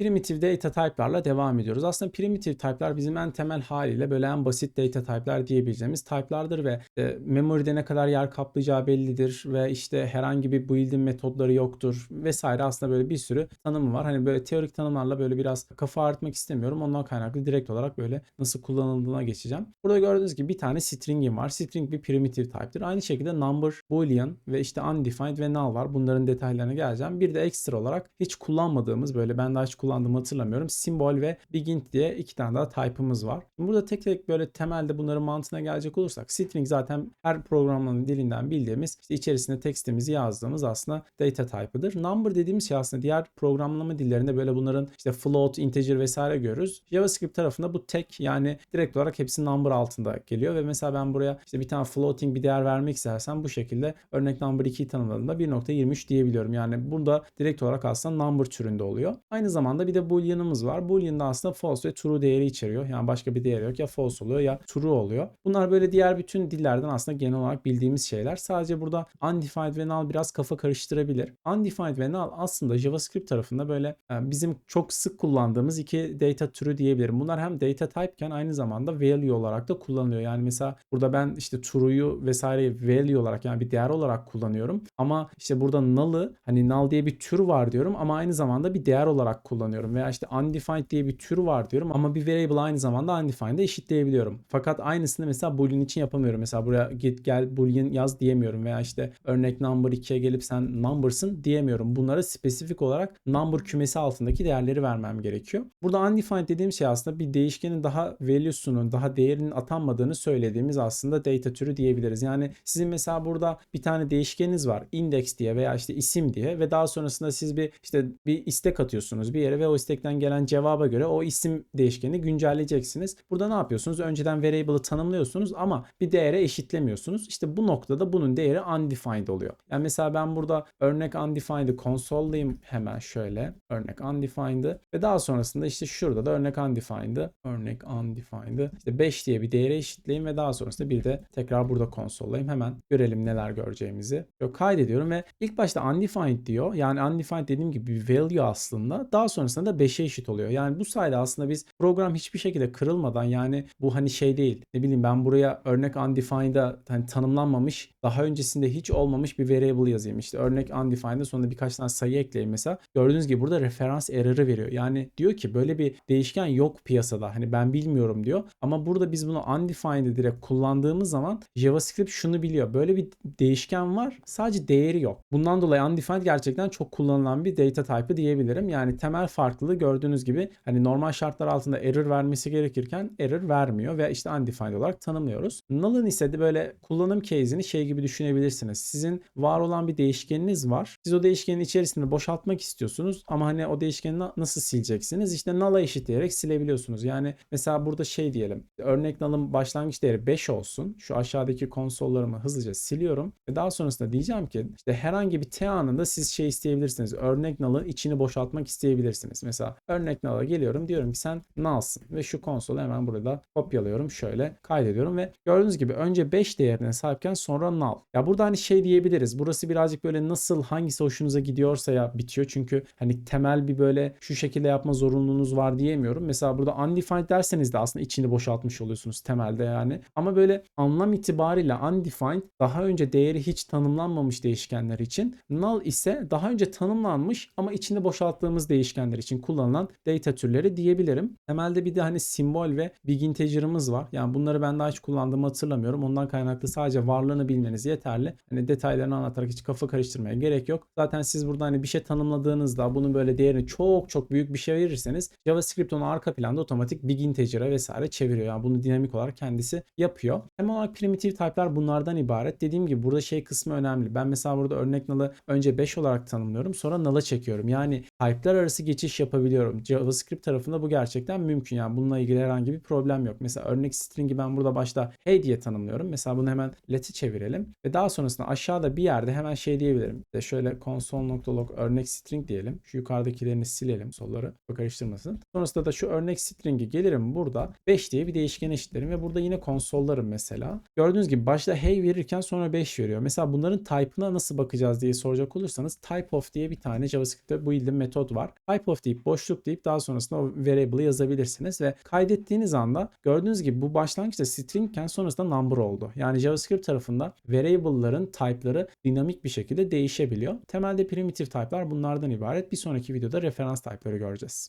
Primitive data type'larla devam ediyoruz. Aslında primitive type'lar bizim en temel haliyle böyle en basit data type'lar diyebileceğimiz type'lardır ve e, memory'de ne kadar yer kaplayacağı bellidir ve işte herhangi bir building metodları yoktur vesaire aslında böyle bir sürü tanımı var. Hani böyle teorik tanımlarla böyle biraz kafa ağrıtmak istemiyorum. Ondan kaynaklı direkt olarak böyle nasıl kullanıldığına geçeceğim. Burada gördüğünüz gibi bir tane string'im var. String bir primitive type'tir. Aynı şekilde number, boolean ve işte undefined ve null var. Bunların detaylarına geleceğim. Bir de ekstra olarak hiç kullanmadığımız böyle ben daha hiç kullandığımı hatırlamıyorum. Symbol ve begin diye iki tane daha type'ımız var. Burada tek tek böyle temelde bunların mantığına gelecek olursak string zaten her programlama dilinden bildiğimiz işte içerisinde tekstimizi yazdığımız aslında data type'ıdır. Number dediğimiz şey aslında diğer programlama dillerinde böyle bunların işte float, integer vesaire görürüz. JavaScript tarafında bu tek yani direkt olarak hepsi number altında geliyor ve mesela ben buraya işte bir tane floating bir değer vermek istersem bu şekilde örnek number 2'yi tanımladığımda 1.23 diyebiliyorum. Yani burada direkt olarak aslında number türünde oluyor. Aynı zamanda bir de boolean'ımız var. Boolean'da aslında false ve true değeri içeriyor. Yani başka bir değeri yok. Ya false oluyor ya true oluyor. Bunlar böyle diğer bütün dillerden aslında genel olarak bildiğimiz şeyler. Sadece burada undefined ve null biraz kafa karıştırabilir. Undefined ve null aslında JavaScript tarafında böyle e, bizim çok sık kullandığımız iki data türü diyebilirim. Bunlar hem data type'ken aynı zamanda value olarak da kullanılıyor. Yani mesela burada ben işte true'yu vesaire value olarak yani bir değer olarak kullanıyorum. Ama işte burada null'ı hani null diye bir tür var diyorum ama aynı zamanda bir değer olarak kullanıyorum. Veya işte undefined diye bir tür var diyorum ama bir variable aynı zamanda undefined'e eşitleyebiliyorum. Fakat aynısını mesela boolean için yapamıyorum. Mesela buraya git gel boolean yaz diyemiyorum veya işte örnek number 2'ye gelip sen number'sın diyemiyorum. Bunlara spesifik olarak number kümesi altındaki değerleri vermem gerekiyor. Burada undefined dediğim şey aslında bir değişkenin daha value'sunun, daha değerinin atanmadığını söylediğimiz aslında data türü diyebiliriz. Yani sizin mesela burada bir tane değişkeniniz var. Index diye veya işte isim diye ve daha sonrasında siz bir işte bir istek atıyorsunuz bir yere ve o istekten gelen cevaba göre o isim değişkenini güncelleyeceksiniz. Burada ne yapıyorsunuz? Önceden variable'ı tanımlıyorsunuz ama bir değere eşitlemiyorsunuz. İşte bu noktada bunun değeri undefined oluyor. Yani mesela ben burada örnek undefined'ı konsoldayım hemen şöyle. Örnek undefined'ı ve daha sonrasında işte şurada da örnek undefined'ı örnek undefined'ı işte 5 diye bir değere eşitleyeyim ve daha sonrasında bir de tekrar burada konsollayayım. Hemen görelim neler göreceğimizi. Yok kaydediyorum ve ilk başta undefined diyor. Yani undefined dediğim gibi bir value aslında. Daha sonrasında da 5'e eşit oluyor. Yani bu sayede aslında biz program hiçbir şekilde kırılmadan yani bu hani şey değil. Ne bileyim ben buraya örnek undefined'a hani tanımlanmamış daha öncesinde hiç olmamış bir variable yazayım. İşte örnek undefined'a sonra birkaç tane sayı ekleyeyim mesela. Gördüğünüz gibi burada referans error'ı veriyor. Yani diyor ki böyle bir değişken yok piyasada. Hani ben bilmiyorum diyor. Ama burada biz bunu undefined'i direkt kullandığımız zaman JavaScript şunu biliyor. Böyle bir değişken var. Sadece değeri yok. Bundan dolayı undefined gerçekten çok kullanılan bir data type'ı diyebilirim. Yani temel farklılığı gördüğünüz gibi hani normal şartlar altında error vermesi gerekirken error vermiyor ve işte undefined olarak tanımlıyoruz. Null'ın ise de böyle kullanım case'ini şey gibi düşünebilirsiniz. Sizin var olan bir değişkeniniz var. Siz o değişkenin içerisinde boşaltmak istiyorsunuz ama hani o değişkeni nasıl sileceksiniz? İşte null'a eşitleyerek silebiliyorsunuz. Yani mesela burada şey diyelim. Örnek null'ın başlangıç değeri 5 olsun. Şu aşağıdaki konsollarımı hızlıca siliyorum ve daha sonrasında diyeceğim ki işte herhangi bir t anında siz şey isteyebilirsiniz. Örnek null'ın içini boşaltmak isteyebilirsiniz. Mesela örnek null'a geliyorum diyorum ki sen null'sın ve şu konsolu hemen burada kopyalıyorum. Şöyle kaydediyorum ve gördüğünüz gibi önce 5 değerine sahipken sonra null. Ya burada hani şey diyebiliriz. Burası birazcık böyle nasıl hangisi hoşunuza gidiyorsa ya bitiyor. Çünkü hani temel bir böyle şu şekilde yapma zorunluluğunuz var diyemiyorum. Mesela burada undefined derseniz de aslında içini boşaltmış oluyorsunuz temelde yani. Ama böyle anlam itibariyle undefined daha önce değeri hiç tanımlanmamış değişkenler için. Null ise daha önce tanımlanmış ama içinde boşalttığımız değişkenler için kullanılan data türleri diyebilirim. Temelde bir de hani simbol ve big integer'ımız var. Yani bunları ben daha hiç kullandığımı hatırlamıyorum. Ondan kaynaklı sadece varlığını bilmeniz yeterli. Hani detaylarını anlatarak hiç kafa karıştırmaya gerek yok. Zaten siz burada hani bir şey tanımladığınızda bunun böyle değerini çok çok büyük bir şey verirseniz JavaScript onu arka planda otomatik big integer'a vesaire çeviriyor. Yani bunu dinamik olarak kendisi yapıyor. Hem olarak primitive type'lar bunlardan ibaret. Dediğim gibi burada şey kısmı önemli. Ben mesela burada örnek null'ı önce 5 olarak tanımlıyorum. Sonra null'a çekiyorum. Yani type'lar arası geçiş yapabiliyorum. JavaScript tarafında bu gerçekten mümkün. Yani bununla ilgili herhangi bir problem yok. Mesela örnek string'i ben burada başta hey diye tanımlıyorum. Mesela bunu hemen let'e çevirelim. Ve daha sonrasında aşağıda bir yerde hemen şey diyebilirim. İşte şöyle console.log örnek string diyelim. Şu yukarıdakilerini silelim solları. Karıştırmasın. Sonrasında da şu örnek string'i gelirim burada 5 diye bir değişken eşitlerim ve burada yine konsollarım mesela. Gördüğünüz gibi başta hey verirken sonra 5 veriyor. Mesela bunların type'ına nasıl bakacağız diye soracak olursanız type of diye bir tane JavaScript'te build'in metod var. Type of deyip boşluk deyip daha sonrasında o variable'ı yazabilirsiniz ve kaydettiğiniz anda gördüğünüz gibi bu başlangıçta stringken sonrasında number oldu. Yani JavaScript tarafında variable'ların type'ları dinamik bir şekilde değişebiliyor. Temelde primitive type'lar bunlardan ibaret. Bir sonraki videoda referans type'ları göreceğiz.